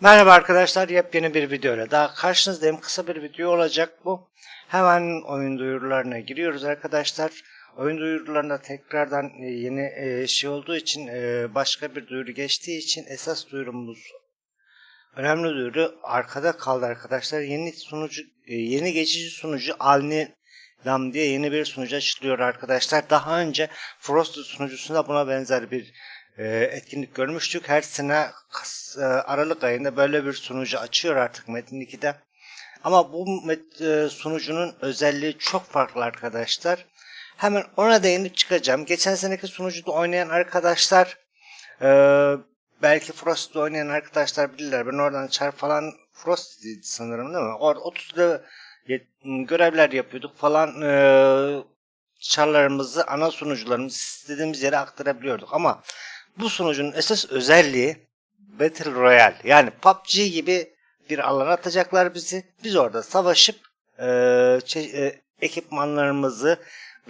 Merhaba arkadaşlar, yepyeni bir videoyla daha karşınızdayım. Kısa bir video olacak bu. Hemen oyun duyurularına giriyoruz arkadaşlar. Oyun duyurularında tekrardan e, yeni e, şey olduğu için e, başka bir duyuru geçtiği için esas duyurumuz önemli duyuru arkada kaldı arkadaşlar. Yeni sunucu yeni geçici sunucu Alni Lam diye yeni bir sunucu açılıyor arkadaşlar. Daha önce Frost sunucusunda buna benzer bir etkinlik görmüştük. Her sene e, Aralık ayında böyle bir sunucu açıyor artık Metin 2'de. Ama bu e, sunucunun özelliği çok farklı arkadaşlar. Hemen ona değinip çıkacağım. Geçen seneki sunucuda oynayan arkadaşlar e, belki Frost'ta oynayan arkadaşlar bilirler. Ben oradan çar falan Frost'ydi sanırım değil mi? Orada 30'da yet- görevler yapıyorduk falan. E, çarlarımızı, ana sunucularımızı istediğimiz yere aktarabiliyorduk. Ama bu sunucunun esas özelliği Battle Royale. Yani PUBG gibi bir alana atacaklar bizi. Biz orada savaşıp e, e, ekipmanlarımızı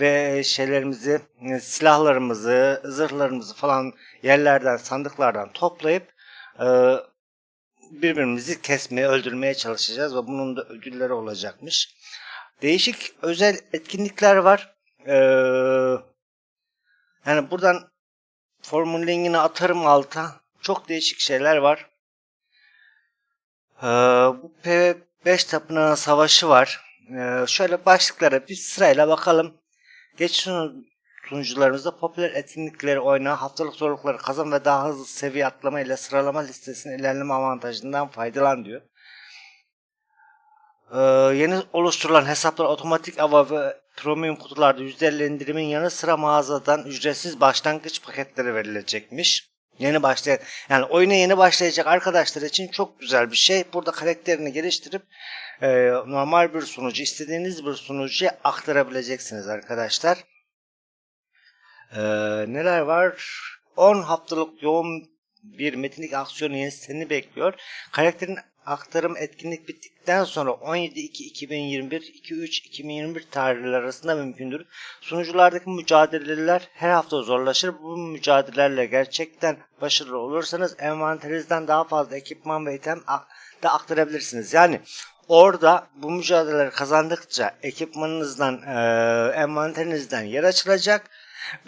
ve şeylerimizi, e, silahlarımızı, zırhlarımızı falan yerlerden, sandıklardan toplayıp e, birbirimizi kesmeye, öldürmeye çalışacağız ve bunun da ödülleri olacakmış. Değişik özel etkinlikler var. Ee, yani buradan formun linkini atarım alta. Çok değişik şeyler var. Ee, bu PV5 tapınağın savaşı var. Ee, şöyle başlıklara bir sırayla bakalım. Geç sunucularımızda popüler etkinlikleri oyna, haftalık zorlukları kazan ve daha hızlı seviye atlama ile sıralama listesinin ilerleme avantajından faydalan diyor. Ee, yeni oluşturulan hesaplar otomatik ava ve premium kutularda %50 indirimin yanı sıra mağazadan ücretsiz başlangıç paketleri verilecekmiş. Yeni başlayan yani oyuna yeni başlayacak arkadaşlar için çok güzel bir şey. Burada karakterini geliştirip e, normal bir sunucu istediğiniz bir sunucuya aktarabileceksiniz arkadaşlar. Ee, neler var? 10 haftalık yoğun bir metinlik aksiyonu yeni seni bekliyor. Karakterin aktarım etkinlik bittikten sonra 17-2-2021, 2-3-2021 tarihleri arasında mümkündür. Sunuculardaki mücadeleler her hafta zorlaşır. Bu mücadelelerle gerçekten başarılı olursanız envanterinizden daha fazla ekipman ve item da aktarabilirsiniz. Yani orada bu mücadeleleri kazandıkça ekipmanınızdan, e, envanterinizden yer açılacak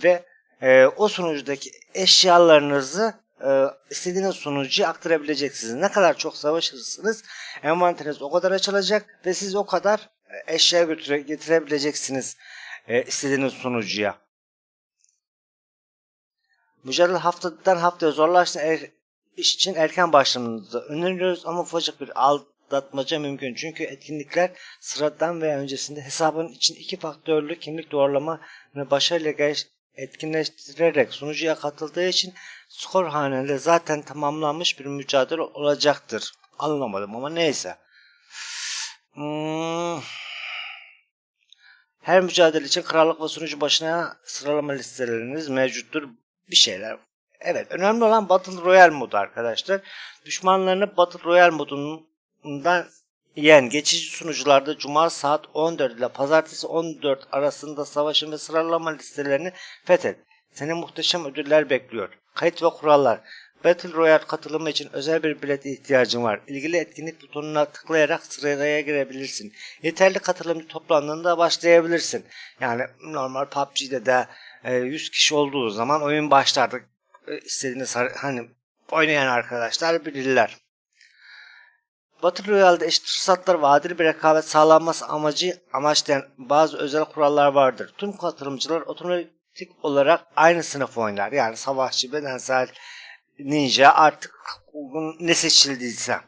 ve o sunucudaki eşyalarınızı e, istediğiniz sunucuya aktarabileceksiniz. Ne kadar çok savaşırsınız envanteriniz o kadar açılacak ve siz o kadar e, eşya götüre, getirebileceksiniz e, istediğiniz sunucuya. Mücadele haftadan haftaya zorlaştığında er, iş için erken başlamanızı öneriyoruz ama ufacık bir aldatmaca mümkün. Çünkü etkinlikler sıradan veya öncesinde hesabın için iki faktörlü kimlik doğrulamanı başarıyla ger- etkinleştirerek sunucuya katıldığı için skor hanede zaten tamamlanmış bir mücadele olacaktır. Anlamadım ama neyse. Hmm. Her mücadele için krallık ve sunucu başına sıralama listeleriniz mevcuttur. Bir şeyler. Evet önemli olan Battle Royale modu arkadaşlar. Düşmanlarını Battle Royale modundan yen geçici sunucularda Cuma saat 14 ile Pazartesi 14 arasında savaşın ve sıralama listelerini fethet. Seni muhteşem ödüller bekliyor. Kayıt ve kurallar. Battle Royale katılımı için özel bir bilet ihtiyacın var. İlgili etkinlik butonuna tıklayarak sıraya girebilirsin. Yeterli katılımcı toplandığında başlayabilirsin. Yani normal PUBG'de de e, 100 kişi olduğu zaman oyun başlardı. E, istediğiniz hani oynayan arkadaşlar bilirler. Battle Royale'de eşit fırsatlar ve adil bir rekabet sağlanması amacı amaçlayan bazı özel kurallar vardır. Tüm katılımcılar otomatik olarak aynı sınıf oynar. Yani savaşçı, bedensel, ninja artık ne seçildiyse.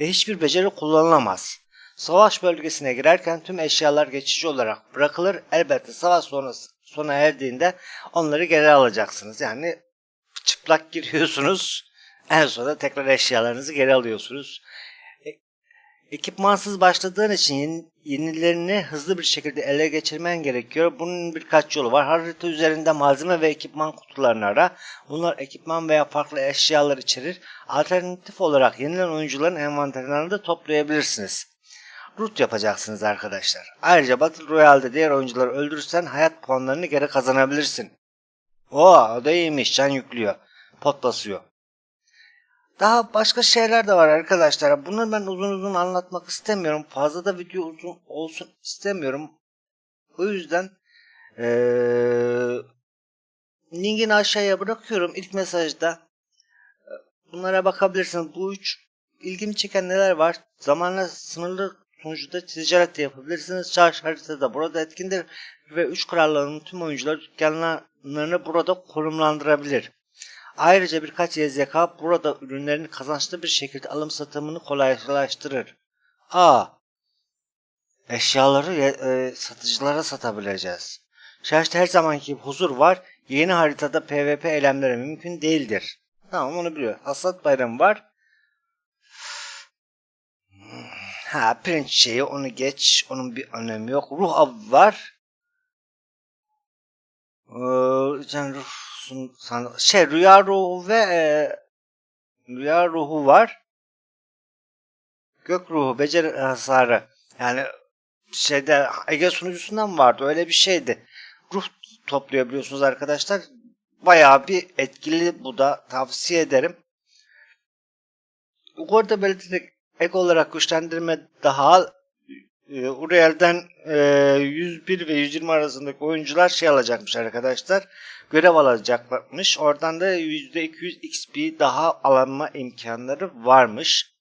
Ve hiçbir beceri kullanılamaz. Savaş bölgesine girerken tüm eşyalar geçici olarak bırakılır. Elbette savaş sonrası sona erdiğinde onları geri alacaksınız. Yani çıplak giriyorsunuz. En sonunda tekrar eşyalarınızı geri alıyorsunuz. Ekipmansız başladığın için yeni- yenilerini hızlı bir şekilde ele geçirmen gerekiyor. Bunun birkaç yolu var. Harita üzerinde malzeme ve ekipman kutularını ara. Bunlar ekipman veya farklı eşyalar içerir. Alternatif olarak yenilen oyuncuların envanterinden de toplayabilirsiniz. Root yapacaksınız arkadaşlar. Ayrıca Battle Royale'de diğer oyuncuları öldürürsen hayat puanlarını geri kazanabilirsin. Oo, o da iyiymiş. Can yüklüyor. Pot basıyor. Daha başka şeyler de var arkadaşlar. Bunları ben uzun uzun anlatmak istemiyorum. Fazla da video uzun olsun istemiyorum. O yüzden ee, linkini aşağıya bırakıyorum ilk mesajda. Bunlara bakabilirsiniz. Bu üç ilgimi çeken neler var? Zamanla sınırlı sonuçta ticaret de yapabilirsiniz. Çarşı haritası da burada etkindir ve üç krallığın tüm oyuncular dükkanlarını burada konumlandırabilir. Ayrıca birkaç YZK burada ürünlerini kazançlı bir şekilde alım satımını kolaylaştırır. A. Eşyaları e, satıcılara satabileceğiz. Şarjda her zamanki huzur var. Yeni haritada PvP eylemleri mümkün değildir. Tamam onu biliyor. Hasat bayramı var. Ha pirinç şeyi onu geç. Onun bir önemi yok. Ruh avı var. Ee, can ruh san- şey rüya ruhu ve e, rüya ruhu var. Gök ruhu, beceri hasarı. Yani şeyde Ege sunucusundan vardı. Öyle bir şeydi. Ruh topluyor biliyorsunuz arkadaşlar. Bayağı bir etkili bu da tavsiye ederim. Yukarıda belirtilen ek olarak güçlendirme daha e, Uriel'den e, 101 ve 120 arasındaki oyuncular şey alacakmış arkadaşlar. Görev alacakmış. Oradan da %200 XP daha alınma imkanları varmış.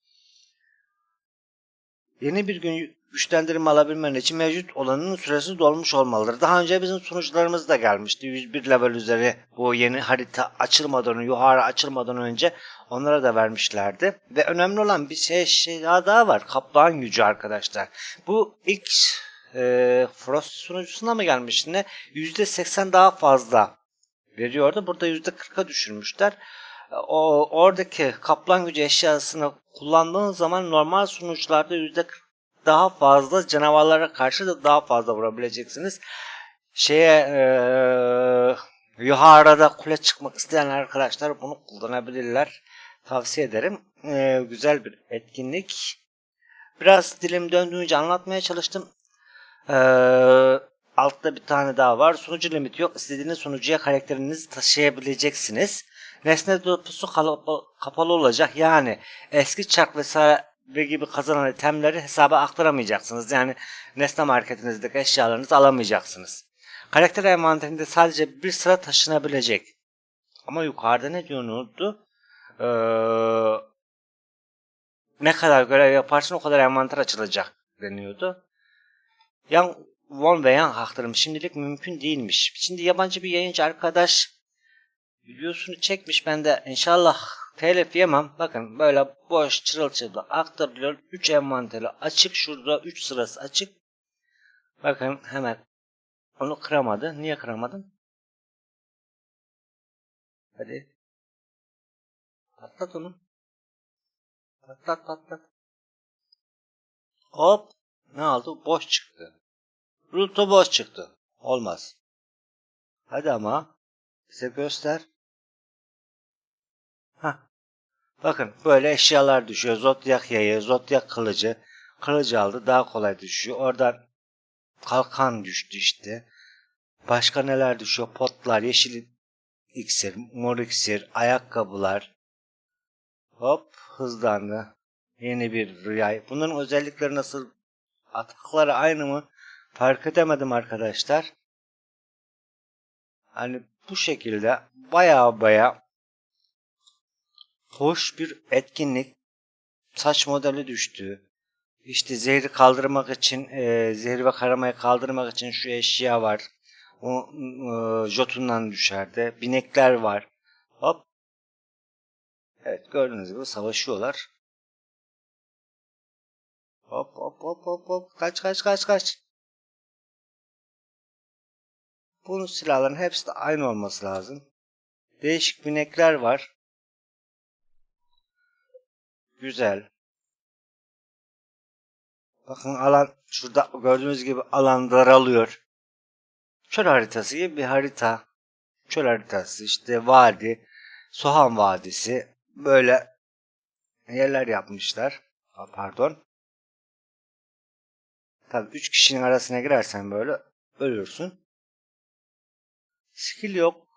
Yeni bir gün güçlendirme alabilmen için mevcut olanın süresi dolmuş olmalıdır. Daha önce bizim sunucularımız da gelmişti. 101 level üzeri bu yeni harita açılmadan, yukarı açılmadan önce onlara da vermişlerdi. Ve önemli olan bir şey, şey daha var. Kaplan gücü arkadaşlar. Bu ilk e, Frost sunucusuna mı gelmişti ne? %80 daha fazla veriyordu. Burada %40'a düşürmüşler. O oradaki kaplan gücü eşyasını kullandığın zaman normal sunucularda %40 daha fazla canavarlara karşı da daha fazla vurabileceksiniz. Şeye ee, yukarıda kule çıkmak isteyen arkadaşlar bunu kullanabilirler. Tavsiye ederim. E, güzel bir etkinlik. Biraz dilim döndüğünce anlatmaya çalıştım. E, altta bir tane daha var. Sunucu limiti yok. İstediğiniz sunucuya karakterinizi taşıyabileceksiniz. Nesne deposu kapalı olacak. Yani eski çark vesaire gibi kazanan itemleri hesaba aktaramayacaksınuz. Yani nesne marketinizdeki eşyalarınızı alamayacaksınız. Karakter envanterinde sadece bir sıra taşınabilecek. Ama yukarıda ne diyordu? Ee, ne kadar görev yaparsın o kadar envanter açılacak deniyordu. Yan Von ve Yan aktarım şimdilik mümkün değilmiş. Şimdi yabancı bir yayıncı arkadaş videosunu çekmiş. Ben de inşallah telif yemem. Bakın böyle boş çırılçıplak aktarılıyor. 3 envanteri açık. Şurada 3 sırası açık. Bakın hemen onu kıramadı. Niye kıramadın? Hadi. Patlat onu. Patlat patlat. Hop. Ne oldu? Boş çıktı. Ruto boş çıktı. Olmaz. Hadi ama. Bize göster. Bakın böyle eşyalar düşüyor. Zodyak yayı, zodyak kılıcı. Kılıcı aldı daha kolay düşüyor. Oradan kalkan düştü işte. Başka neler düşüyor? Potlar, yeşil iksir, mor iksir, ayakkabılar. Hop hızlandı. Yeni bir rüya. Bunların özellikleri nasıl? Atakları aynı mı? Fark edemedim arkadaşlar. Hani bu şekilde baya baya hoş bir etkinlik. Saç modeli düştü. İşte zehri kaldırmak için, e, zehri ve karamayı kaldırmak için şu eşya var. O e, jotundan düşerdi. Binekler var. Hop. Evet gördüğünüz gibi savaşıyorlar. Hop hop hop hop hop. Kaç kaç kaç kaç. Bunun silahların hepsi de aynı olması lazım. Değişik binekler var. Güzel. Bakın alan şurada gördüğünüz gibi alan daralıyor. Çöl haritası gibi bir harita. Çöl haritası işte vadi. Soğan Vadisi. Böyle yerler yapmışlar. Pardon. Tabi 3 kişinin arasına girersen böyle ölürsün. Skill yok.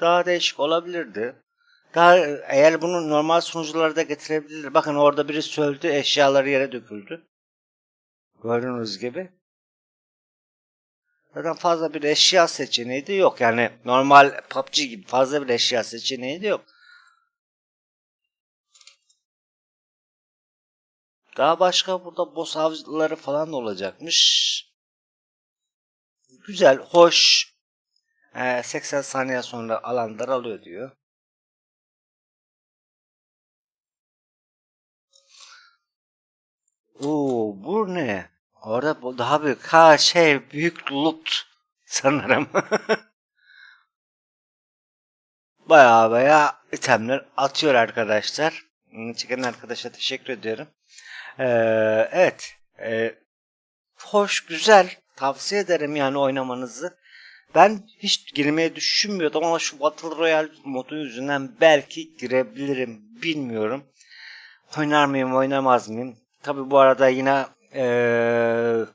Daha değişik olabilirdi. Daha eğer bunu normal sunuculara da getirebilir. Bakın orada biri söldü, eşyaları yere döküldü. Gördüğünüz gibi. Zaten fazla bir eşya seçeneği de yok. Yani normal PUBG gibi fazla bir eşya seçeneği de yok. Daha başka burada boss avcıları falan da olacakmış. Güzel, hoş. Ee, 80 saniye sonra alan daralıyor diyor. Oo, bu ne? Orada daha büyük. Ha şey büyük loot sanırım. baya baya itemler atıyor arkadaşlar. Çeken arkadaşa teşekkür ediyorum. Ee, evet. Ee, hoş, güzel. Tavsiye ederim yani oynamanızı. Ben hiç girmeyi düşünmüyordum ama şu Battle Royale modu yüzünden belki girebilirim. Bilmiyorum. Oynar mıyım, oynamaz mıyım? Tabi bu arada yine eee,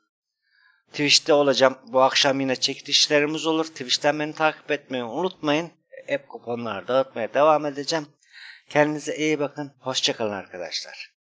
Twitch'te olacağım. Bu akşam yine çekilişlerimiz olur. Twitch'ten beni takip etmeyi unutmayın. Hep kuponlar dağıtmaya devam edeceğim. Kendinize iyi bakın. Hoşçakalın arkadaşlar.